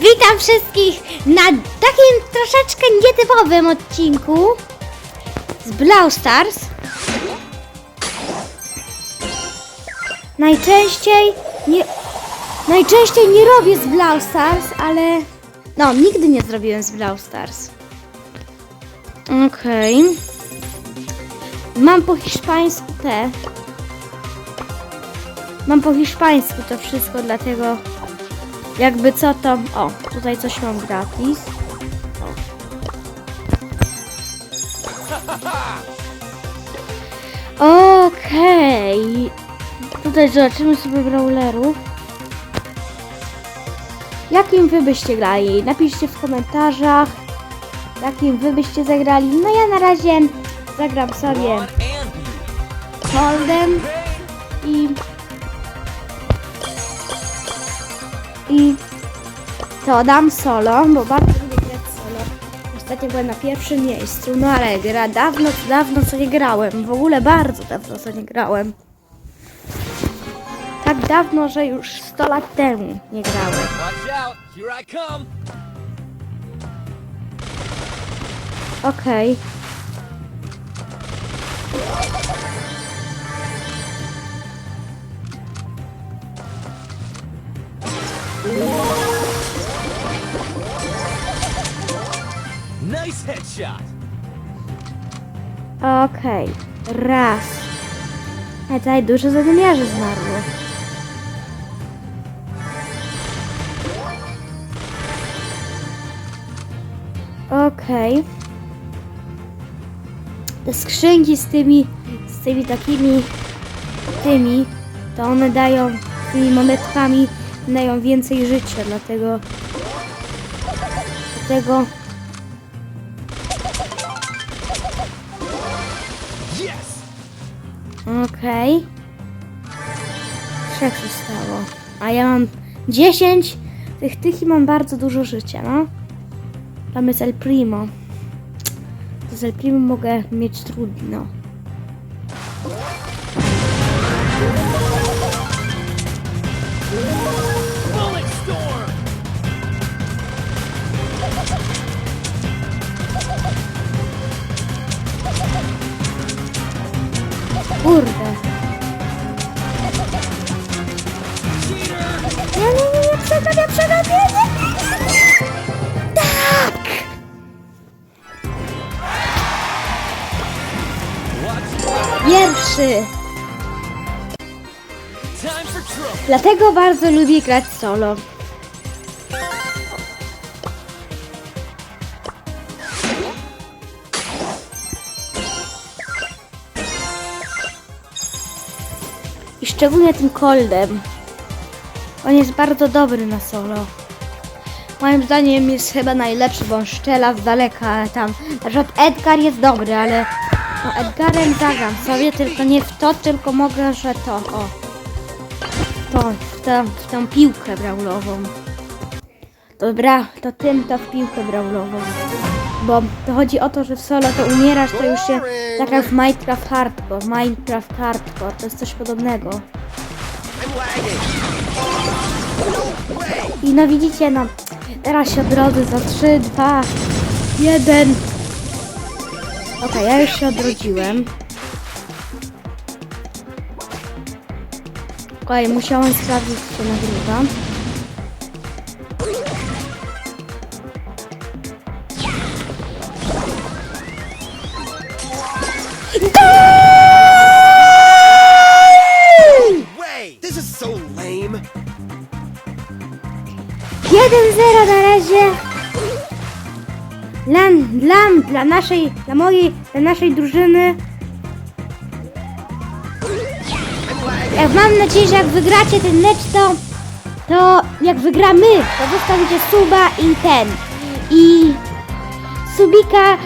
Witam wszystkich na takim troszeczkę nietypowym odcinku z Brawl Stars. Najczęściej nie, najczęściej nie robię z Brawl Stars, ale no, nigdy nie zrobiłem z Brawl Stars. Okej. Mam po hiszpańsku te. Mam po hiszpańsku to wszystko, dlatego jakby co to... O, tutaj coś mam gratis. O. Okej. Tutaj zobaczymy sobie brawlerów. Jakim wy byście grali? Napiszcie w komentarzach. Jakim wy byście zagrali? No ja na razie zagram sobie Coldem i i to dam solo, bo bardzo lubię grać solo. Ostatnio byłem na pierwszym miejscu, no ale gra dawno, dawno co nie grałem. W ogóle bardzo dawno co nie grałem. Tak dawno, że już 100 lat temu nie grałem. Okej. Nice headshot! Okej. Raz. A tutaj dużo zadymiarzy zmarło. Okej. Te skrzynki z tymi, z tymi takimi, tymi, to one dają, tymi monetkami dają więcej życia, dlatego, dlatego Okej. Trzech zostało. A ja mam 10 tych tych i mam bardzo dużo życia, no. Tam jest El Primo. To z El Primo mogę mieć trudno. Kurde. Nie, nie, nie, nie, przegapię, przegapię, nie, nie, nie. Tak! Pierwszy. Dlatego bardzo lubię grać solo. I szczególnie tym Coldem. On jest bardzo dobry na solo. Moim zdaniem jest chyba najlepszy, bo on strzela z daleka, ale tam... Na przykład Edgar jest dobry, ale... No Edgarem zagram sobie, tylko nie w to, tylko mogę, że to, o to, w, tę, w tą piłkę braulową. Dobra, to tym to w piłkę braulową. Bo to chodzi o to, że w solo to umierasz, to już się tak jak w Minecraft Hardcore. Minecraft Hardcore to jest coś podobnego. I no widzicie, no teraz się odrodzę za 3, 2, 1. Okej, ja już się odrodziłem. Okej, musiałem sprawdzić, czy się Dla, dla, dla naszej, dla mojej, dla naszej drużyny. Jak mam nadzieję, że jak wygracie ten mecz, to, to jak wygramy, to zostawicie suba i ten. I subika